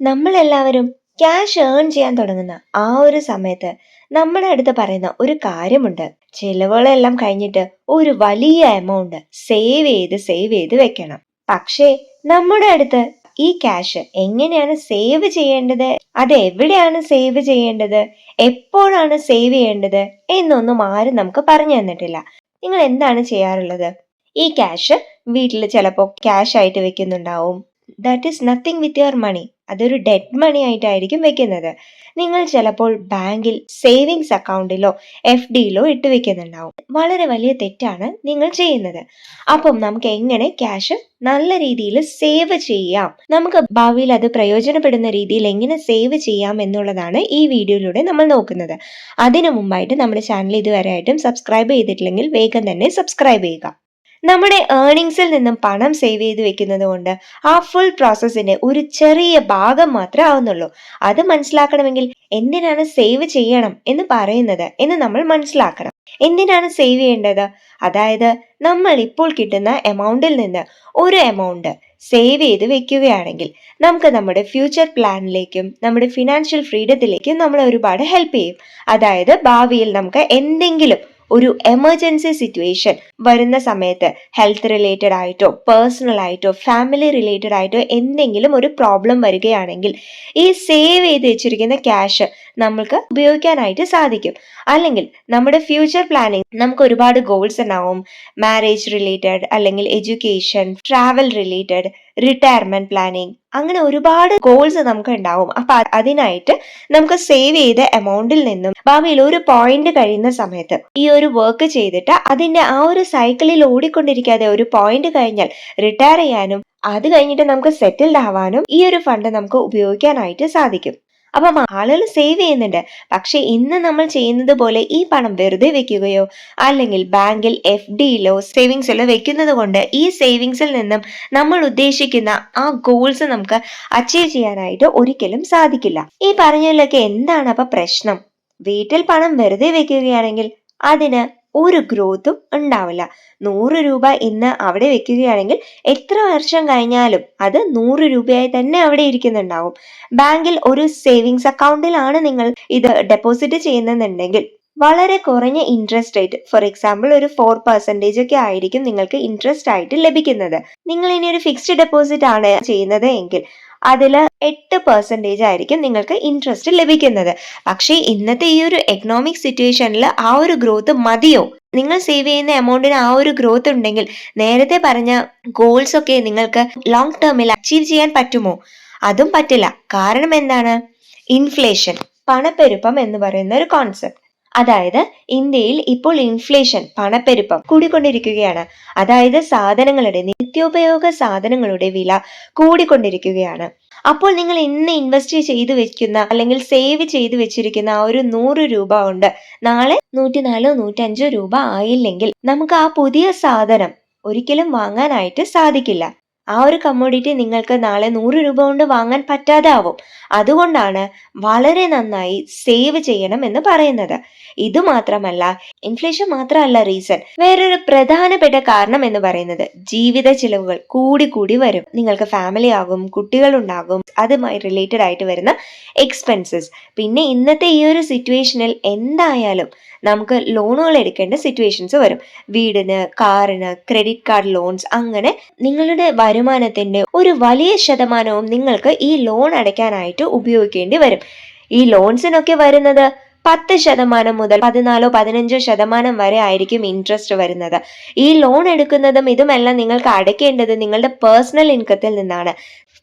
നമ്മളെല്ലാവരും cash earn ചെയ്യാൻ തുടങ്ങുന്ന ആ ഒരു സമയത്ത് നമ്മുടെ അടുത്ത് പറയുന്ന ഒരു കാര്യമുണ്ട്. ചിലവുകളെല്ലാം കഴിഞ്ഞിട്ട് ഒരു വലിയ എമൗണ്ട് സേവ് ചെയ്ത് സേവ് ചെയ്ത് വെക്കണം. പക്ഷേ നമ്മുടെ അടുത്ത് ഈ ക്യാഷ് എങ്ങനെയാണ് സേവ് ചെയ്യേണ്ടത്? അത് എവിടെയാണ് സേവ് ചെയ്യേണ്ടത്? എപ്പോഴാണ് സേവ് ചെയ്യേണ്ടത്? എന്നൊന്നും ആരും നമുക്ക് പറഞ്ഞു തന്നിട്ടില്ല. നിങ്ങൾ എന്താണ് ചെയ്യാറുള്ളത്? ഈ ക്യാഷ് വീട്ടിൽ ചിലപ്പോൾ ക്യാഷ് ആയിട്ട് വെക്കുന്നുണ്ടാവും. That is nothing with your money അതൊരു ഡെഡ് മണി ആയിട്ടായിരിക്കും വെക്കുന്നത്. നിങ്ങൾ ചിലപ്പോൾ ബാങ്കിൽ സേവിങ്സ് അക്കൗണ്ടിലോ എഫ് ഡിയിലോ ഇട്ട് വെക്കുന്നുണ്ടാവും. വളരെ വലിയ തെറ്റാണ് നിങ്ങൾ ചെയ്യുന്നത്. അപ്പം നമുക്ക് എങ്ങനെ ക്യാഷ് നല്ല രീതിയിൽ സേവ് ചെയ്യാം? നമുക്ക് ഭാവിയിൽ അത് പ്രയോജനപ്പെടുന്ന രീതിയിൽ എങ്ങനെ സേവ് ചെയ്യാം എന്നുള്ളതാണ് ഈ വീഡിയോയിലൂടെ നമ്മൾ നോക്കുന്നത്. അതിനു മുമ്പായിട്ട് നമ്മുടെ ചാനൽ ഇതുവരെ ആയിട്ടും സബ്സ്ക്രൈബ് ചെയ്തിട്ടില്ലെങ്കിൽ വേഗം തന്നെ സബ്സ്ക്രൈബ് ചെയ്യുക. നമ്മുടെ ഏർണിങ്സിൽ നിന്നും പണം സേവ് ചെയ്ത് വെക്കുന്നത് കൊണ്ട് ആ ഫുൾ പ്രോസസ്സിന്റെ ഒരു ചെറിയ ഭാഗം മാത്രമേ ആവുന്നുള്ളൂ. അത് മനസ്സിലാക്കണമെങ്കിൽ എന്തിനാണ് സേവ് ചെയ്യണം എന്ന് പറയുന്നത് എന്ന് നമ്മൾ മനസ്സിലാക്കണം. എന്തിനാണ് സേവ് ചെയ്യേണ്ടത്? അതായത് നമ്മൾ ഇപ്പോൾ കിട്ടുന്ന എമൗണ്ടിൽ നിന്ന് ഒരു എമൗണ്ട് സേവ് ചെയ്ത് വെക്കുകയാണെങ്കിൽ നമുക്ക് നമ്മുടെ ഫ്യൂച്ചർ പ്ലാനിലേക്കും നമ്മുടെ ഫിനാൻഷ്യൽ ഫ്രീഡത്തിലേക്കും നമ്മളെ ഒരുപാട് ഹെൽപ്പ് ചെയ്യും. അതായത് ഭാവിയിൽ നമുക്ക് എന്തെങ്കിലും ഒരു എമർജൻസി സിറ്റുവേഷൻ വരുന്ന സമയത്ത് ഹെൽത്ത് റിലേറ്റഡ് ആയിട്ടോ പേഴ്സണൽ ആയിട്ടോ ഫാമിലി റിലേറ്റഡ് ആയിട്ടോ എന്തെങ്കിലും ഒരു പ്രോബ്ലം വരികയാണെങ്കിൽ ഈ സേവ് ചെയ്ത് വെച്ചിരിക്കുന്ന ക്യാഷ് നമ്മൾക്ക് ഉപയോഗിക്കാനായിട്ട് സാധിക്കും. അല്ലെങ്കിൽ നമ്മുടെ ഫ്യൂച്ചർ പ്ലാനിങ് നമുക്ക് ഒരുപാട് ഗോൾസ് ഉണ്ടാവും. മാരേജ് റിലേറ്റഡ് അല്ലെങ്കിൽ education travel related retirement planning അങ്ങനെ ഒരുപാട് ഗോൾസ് നമുക്ക് ഉണ്ടാവും അപ്പൊ അതിനായിട്ട് നമുക്ക് സേവ് ചെയ്ത എമൗണ്ടിൽ നിന്നും ഭാവിയിൽ ഒരു പോയിന്റ് കഴിയുന്ന സമയത്ത് ഈ ഒരു വർക്ക് ചെയ്തിട്ട് അതിന്റെ ആ ഒരു സൈക്കിളിൽ ഓടിക്കൊണ്ടിരിക്കാതെ ഒരു പോയിന്റ് കഴിഞ്ഞാൽ റിട്ടയർ ചെയ്യാനും അത് കഴിഞ്ഞിട്ട് നമുക്ക് സെറ്റിൽഡ് ആവാനും ഈ ഒരു ഫണ്ട് നമുക്ക് ഉപയോഗിക്കാനായിട്ട് സാധിക്കും. അപ്പം ആളുകൾ സേവ് ചെയ്യുന്നുണ്ട്. പക്ഷെ ഇന്ന് നമ്മൾ ചെയ്യുന്നത് പോലെ ഈ പണം വെറുതെ വെക്കുകയോ അല്ലെങ്കിൽ ബാങ്കിൽ എഫ് ഡിയിലോ സേവിങ്സിലോ വെക്കുന്നത് കൊണ്ട് ഈ സേവിങ്സിൽ നിന്നും നമ്മൾ ഉദ്ദേശിക്കുന്ന ആ ഗോൾസ് നമുക്ക് അച്ചീവ് ചെയ്യാനായിട്ട് ഒരിക്കലും സാധിക്കില്ല. ഈ പറഞ്ഞതിലൊക്കെ എന്താണ് അപ്പൊ പ്രശ്നം? വീട്ടിൽ പണം വെറുതെ വെക്കുകയാണെങ്കിൽ അതിന് ഒരു ഗ്രോത്തും ഉണ്ടാവില്ല. നൂറ് രൂപ ഇന്ന് അവിടെ വെക്കുകയാണെങ്കിൽ എത്ര വർഷം കഴിഞ്ഞാലും അത് നൂറ് രൂപയായി തന്നെ അവിടെ ഇരിക്കുന്നുണ്ടാവും. ബാങ്കിൽ ഒരു സേവിങ്സ് അക്കൗണ്ടിലാണ് നിങ്ങൾ ഇത് ഡെപ്പോസിറ്റ് ചെയ്യുന്നുണ്ടെങ്കിൽ വളരെ കുറഞ്ഞ ഇൻട്രസ്റ്റ് റേറ്റ് ഫോർ എക്സാമ്പിൾ ഒരു ഫോർ പെർസെന്റേജ് ഒക്കെ ആയിരിക്കും നിങ്ങൾക്ക് ഇൻട്രസ്റ്റ് ആയിട്ട് ലഭിക്കുന്നത്. നിങ്ങൾ ഇനി ഒരു ഫിക്സ്ഡ് ഡെപ്പോസിറ്റ് ആണ് ചെയ്യുന്നത് എങ്കിൽ അതിൽ എട്ട് പെർസെന്റേജ് ആയിരിക്കും നിങ്ങൾക്ക് ഇൻട്രസ്റ്റ് ലഭിക്കുന്നത്. പക്ഷേ ഇന്നത്തെ ഈ ഒരു എക്കണോമിക് സിറ്റുവേഷനിൽ ആ ഒരു ഗ്രോത്ത് മതിയോ? നിങ്ങൾ സേവ് ചെയ്യുന്ന എമൗണ്ടിന് ആ ഒരു ഗ്രോത്ത് ഉണ്ടെങ്കിൽ നേരത്തെ പറഞ്ഞ ഗോൾസ് ഒക്കെ നിങ്ങൾക്ക് ലോങ് ടേമിൽ അച്ചീവ് ചെയ്യാൻ പറ്റുമോ? അതും പറ്റില്ല. കാരണം എന്താണ്? ഇൻഫ്ലേഷൻ പണപ്പെരുപ്പം എന്ന് പറയുന്ന ഒരു കോൺസെപ്റ്റ് അതായത് ഇന്ത്യയിൽ ഇപ്പോൾ ഇൻഫ്ലേഷൻ പണപ്പെരുപ്പം കൂടിക്കൊണ്ടിരിക്കുകയാണ്. അതായത് സാധനങ്ങളുടെ നിത്യോപയോഗ സാധനങ്ങളുടെ വില കൂടിക്കൊണ്ടിരിക്കുകയാണ്. അപ്പോൾ നിങ്ങൾ ഇന്ന് ഇൻവെസ്റ്റ് ചെയ്തു വെക്കുന്ന അല്ലെങ്കിൽ സേവ് ചെയ്തു വെച്ചിരിക്കുന്ന ആ ഒരു നൂറ് രൂപ ഉണ്ട് നാളെ നൂറ്റിനാലോ നൂറ്റഞ്ചോ രൂപ ആയില്ലെങ്കിൽ നമുക്ക് ആ പുതിയ സാധനം ഒരിക്കലും വാങ്ങാനായിട്ട് സാധിക്കില്ല. ആ ഒരു കമ്മോഡിറ്റി നിങ്ങൾക്ക് നാളെ നൂറ് രൂപ കൊണ്ട് വാങ്ങാൻ പറ്റാതെ ആവും അതുകൊണ്ടാണ് വളരെ നന്നായി സേവ് ചെയ്യണം എന്ന് പറയുന്നത്. ഇത് മാത്രമല്ല ഇൻഫ്ലേഷൻ മാത്രമല്ല റീസൺ വേറൊരു പ്രധാനപ്പെട്ട കാരണം എന്ന് പറയുന്നത് ജീവിത ചിലവുകൾ കൂടി കൂടി വരും. നിങ്ങൾക്ക് ഫാമിലി ആകും കുട്ടികൾ ഉണ്ടാകും അതുമായി റിലേറ്റഡ് ആയിട്ട് വരുന്ന എക്സ്പെൻസസ് പിന്നെ ഇന്നത്തെ ഈ ഒരു സിറ്റുവേഷനിൽ എന്തായാലും നമുക്ക് ലോണുകൾ എടുക്കേണ്ട സിറ്റുവേഷൻസ് വരും. വീടിന് കാറിന് ക്രെഡിറ്റ് കാർഡ് ലോൺസ് അങ്ങനെ നിങ്ങളുടെ വരുമാനത്തിന്റെ ഒരു വലിയ ശതമാനവും നിങ്ങൾക്ക് ഈ ലോൺ അടയ്ക്കാനായിട്ട് ഉപയോഗിക്കേണ്ടി വരും. ഈ ലോൺസിനൊക്കെ വരുന്നത് പത്ത് ശതമാനം മുതൽ പതിനാലോ പതിനഞ്ചോ ശതമാനം വരെ ആയിരിക്കും ഇൻട്രസ്റ്റ് വരുന്നത്. ഈ ലോൺ എടുക്കുന്നതും ഇതുമെല്ലാം നിങ്ങൾക്ക് അടയ്ക്കേണ്ടത് നിങ്ങളുടെ പേഴ്സണൽ ഇൻകത്തിൽ നിന്നാണ്.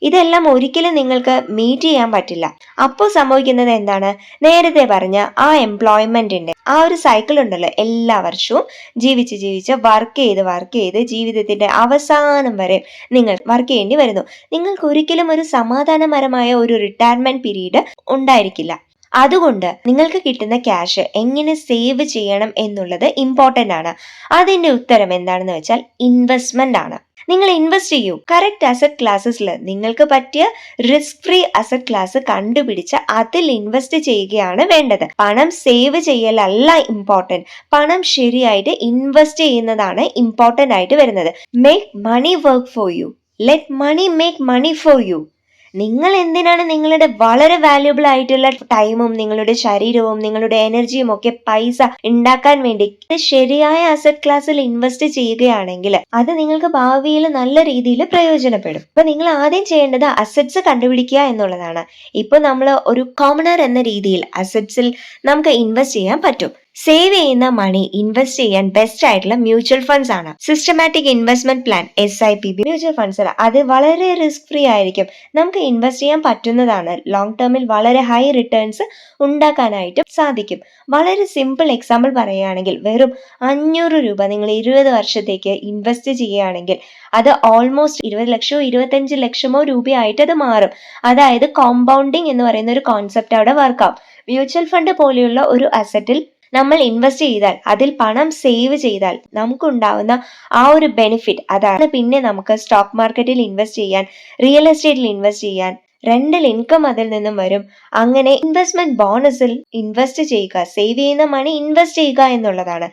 ഇതെല്ലാം ഒരിക്കലും നിങ്ങൾക്ക് മീറ്റ് ചെയ്യാൻ പറ്റില്ല. അപ്പോൾ സംഭവിക്കുന്നത് എന്താണ്? നേരത്തെ പറഞ്ഞ ആ എംപ്ലോയ്മെന്റിന്റെ ആ ഒരു സൈക്കിൾ ഉണ്ടല്ലോ എല്ലാ വർഷവും ജീവിച്ച് ജീവിച്ച് വർക്ക് ചെയ്ത് വർക്ക് ചെയ്ത് ജീവിതത്തിന്റെ അവസാനം വരെ നിങ്ങൾ വർക്ക് ചെയ്യേണ്ടി വരുന്നു. നിങ്ങൾക്ക് ഒരിക്കലും ഒരു സമാധാനപരമായ ഒരു റിട്ടയർമെന്റ് പീരീഡ് ഉണ്ടായിരിക്കില്ല. അതുകൊണ്ട് നിങ്ങൾക്ക് കിട്ടുന്ന ക്യാഷ് എങ്ങനെ സേവ് ചെയ്യണം എന്നുള്ളത് ഇമ്പോർട്ടന്റ് ആണ്. അതിന്റെ ഉത്തരം എന്താണെന്ന് വെച്ചാൽ ഇൻവെസ്റ്റ്മെന്റ് ആണ്. നിങ്ങൾ ഇൻവെസ്റ്റ് ചെയ്യൂ. കറക്റ്റ് അസറ്റ് ക്ലാസ്സസിൽ നിങ്ങൾക്ക് പറ്റിയ റിസ്ക് ഫ്രീ അസറ്റ് ക്ലാസ് കണ്ടുപിടിച്ച് അതിൽ ഇൻവെസ്റ്റ് ചെയ്യുകയാണ് വേണ്ടത്. പണം സേവ് ചെയ്യലല്ല ഇമ്പോർട്ടന്റ് പണം ശരിയായിട്ട് ഇൻവെസ്റ്റ് ചെയ്യുന്നതാണ് ഇമ്പോർട്ടന്റ് ആയിട്ട് വരുന്നത്. Make money work for you let money make money for you നിങ്ങൾ എന്തിനാണ് നിങ്ങളുടെ വളരെ വാല്യുബിൾ ആയിട്ടുള്ള ടൈമും നിങ്ങളുടെ ശരീരവും നിങ്ങളുടെ എനർജിയും ഒക്കെ പൈസ ഉണ്ടാക്കാൻ വേണ്ടി ശരിയായ അസറ്റ് ക്ലാസ്സിൽ ഇൻവെസ്റ്റ് ചെയ്യുകയാണെങ്കിൽ അത് നിങ്ങൾക്ക് ഭാവിയിൽ നല്ല രീതിയിൽ പ്രയോജനപ്പെടും. അപ്പൊ നിങ്ങൾ ആദ്യം ചെയ്യേണ്ടത് അസറ്റ്സ് കണ്ടുപിടിക്കുക എന്നുള്ളതാണ്. ഇപ്പൊ നമ്മൾ ഒരു കോമണർ എന്ന രീതിയിൽ അസറ്റ്സിൽ നമുക്ക് ഇൻവെസ്റ്റ് ചെയ്യാൻ പറ്റും. സേവ് ചെയ്യുന്ന മണി ഇൻവെസ്റ്റ് ചെയ്യാൻ ബെസ്റ്റ് ആയിട്ടുള്ള മ്യൂച്വൽ ഫണ്ട്സ് ആണ്. Systematic investment plan S I P mutual funds അത് വളരെ റിസ്ക് ഫ്രീ ആയിരിക്കും. നമുക്ക് ഇൻവെസ്റ്റ് ചെയ്യാൻ പറ്റുന്നതാണ്. ലോങ് ടേമിൽ വളരെ ഹൈ റിട്ടേൺസ് ഉണ്ടാക്കാനായിട്ടും സാധിക്കും. വളരെ സിമ്പിൾ എക്സാമ്പിൾ പറയുകയാണെങ്കിൽ വെറും അഞ്ഞൂറ് രൂപ നിങ്ങൾ ഇരുപത് വർഷത്തേക്ക് ഇൻവെസ്റ്റ് ചെയ്യുകയാണെങ്കിൽ അത് ഓൾമോസ്റ്റ് ഇരുപത് ലക്ഷമോ ഇരുപത്തഞ്ച് ലക്ഷമോ രൂപയായിട്ട് അത് മാറും. അതായത് കോമ്പൗണ്ടിങ് എന്ന് പറയുന്ന ഒരു കോൺസെപ്റ്റ് അവിടെ വർക്കാവും മ്യൂച്വൽ ഫണ്ട് പോലെയുള്ള ഒരു അസറ്റിൽ നമ്മൾ ഇൻവെസ്റ്റ് ചെയ്താൽ അതിൽ പണം സേവ് ചെയ്താൽ നമുക്കുണ്ടാവുന്ന ആ ഒരു ബെനിഫിറ്റ് അതാണ്. പിന്നെ നമുക്ക് സ്റ്റോക്ക് മാർക്കറ്റിൽ ഇൻവെസ്റ്റ് ചെയ്യാൻ റിയൽ എസ്റ്റേറ്റിൽ ഇൻവെസ്റ്റ് ചെയ്യാൻ റെന്റൽ ഇൻകം അതിൽ നിന്നും വരും. അങ്ങനെ ഇൻവെസ്റ്റ്മെന്റ് ബോണസിൽ ഇൻവെസ്റ്റ് ചെയ്യുക സേവ് ചെയ്യുന്ന മണി ഇൻവെസ്റ്റ് ചെയ്യുക എന്നുള്ളതാണ്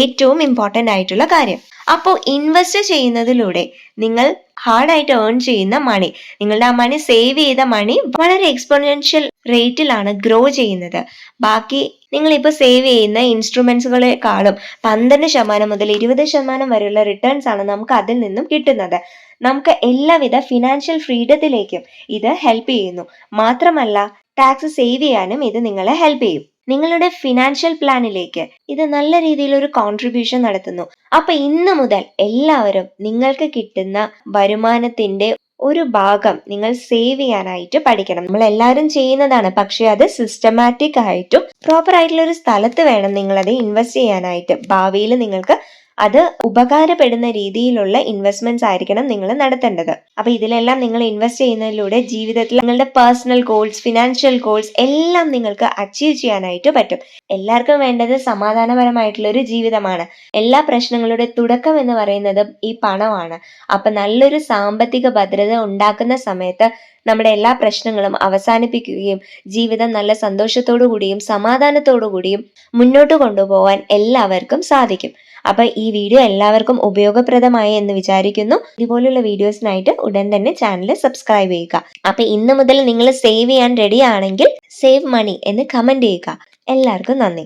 ഏറ്റവും ഇമ്പോർട്ടന്റ് ആയിട്ടുള്ള കാര്യം. അപ്പോൾ ഇൻവെസ്റ്റ് ചെയ്യുന്നതിലൂടെ നിങ്ങൾ ഹാർഡായിട്ട് ഏൺ ചെയ്യുന്ന മണി നിങ്ങളുടെ ആ മണി സേവ് ചെയ്ത മണി വളരെ എക്സ്പോണൻഷ്യൽ റേറ്റിലാണ് ഗ്രോ ചെയ്യുന്നത്. ബാക്കി നിങ്ങളിപ്പോൾ സേവ് ചെയ്യുന്ന ഇൻസ്ട്രുമെന്റ്സുകളെക്കാളും പന്ത്രണ്ട് ശതമാനം മുതൽ ഇരുപത് ശതമാനം വരെയുള്ള റിട്ടേൺസ് ആണ് നമുക്ക് അതിൽ നിന്നും കിട്ടുന്നത്. നമുക്ക് എല്ലാവിധ ഫിനാൻഷ്യൽ ഫ്രീഡത്തിലേക്കും ഇത് ഹെൽപ്പ് ചെയ്യുന്നു. മാത്രമല്ല ടാക്സ് സേവ് ചെയ്യാനും ഇത് നിങ്ങളെ ഹെൽപ്പ് ചെയ്യും. നിങ്ങളുടെ ഫിനാൻഷ്യൽ പ്ലാനിലേക്ക് ഇത് നല്ല രീതിയിൽ ഒരു കോൺട്രിബ്യൂഷൻ നടത്തുന്നു. അപ്പൊ ഇന്ന് മുതൽ എല്ലാവരും നിങ്ങൾക്ക് കിട്ടുന്ന വരുമാനത്തിന്റെ ഒരു ഭാഗം നിങ്ങൾ സേവ് ചെയ്യാനായിട്ട് പഠിക്കണം. നമ്മൾ എല്ലാവരും ചെയ്യുന്നതാണ്. പക്ഷേ അത് സിസ്റ്റമാറ്റിക് ആയിട്ടും പ്രോപ്പർ ആയിട്ടുള്ള ഒരു സ്ഥലത്ത് വേണം നിങ്ങൾ അത് ഇൻവെസ്റ്റ് ചെയ്യാനായിട്ട്. ഭാവിയിൽ നിങ്ങൾക്ക് അത് ഉപകാരപ്പെടുന്ന രീതിയിലുള്ള ഇൻവെസ്റ്റ്മെന്റ്സ് ആയിരിക്കണം നിങ്ങൾ നടത്തേണ്ടത്. അപ്പൊ ഇതിലെല്ലാം നിങ്ങൾ ഇൻവെസ്റ്റ് ചെയ്യുന്നതിലൂടെ ജീവിതത്തിൽ നിങ്ങളുടെ പേഴ്സണൽ ഗോൾസ് ഫിനാൻഷ്യൽ ഗോൾസ് എല്ലാം നിങ്ങൾക്ക് അച്ചീവ് ചെയ്യാനായിട്ട് പറ്റും. എല്ലാവർക്കും വേണ്ടത് സമാധാനപരമായിട്ടുള്ള ഒരു ജീവിതമാണ്. എല്ലാ പ്രശ്നങ്ങളുടെ തുടക്കം എന്ന് പറയുന്നത് ഈ പണമാണ്. അപ്പൊ നല്ലൊരു സാമ്പത്തിക ഭദ്രത ഉണ്ടാക്കുന്ന സമയത്ത് നമ്മുടെ എല്ലാ പ്രശ്നങ്ങളും അവസാനിപ്പിക്കുകയും ജീവിതം നല്ല സന്തോഷത്തോടു കൂടിയും സമാധാനത്തോടു കൂടിയും മുന്നോട്ട് കൊണ്ടുപോകാൻ എല്ലാവർക്കും സാധിക്കും. അപ്പൊ ഈ വീഡിയോ എല്ലാവർക്കും ഉപയോഗപ്രദമായി എന്ന് വിചാരിക്കുന്നു. ഇതുപോലുള്ള വീഡിയോസിനായിട്ട് ഉടൻ തന്നെ ചാനൽ സബ്സ്ക്രൈബ് ചെയ്യുക. അപ്പൊ ഇന്ന് മുതൽ നിങ്ങൾ സേവ് ചെയ്യാൻ റെഡി ആണെങ്കിൽ സേവ് മണി എന്ന് കമന്റ് ചെയ്യുക. എല്ലാവർക്കും നന്ദി.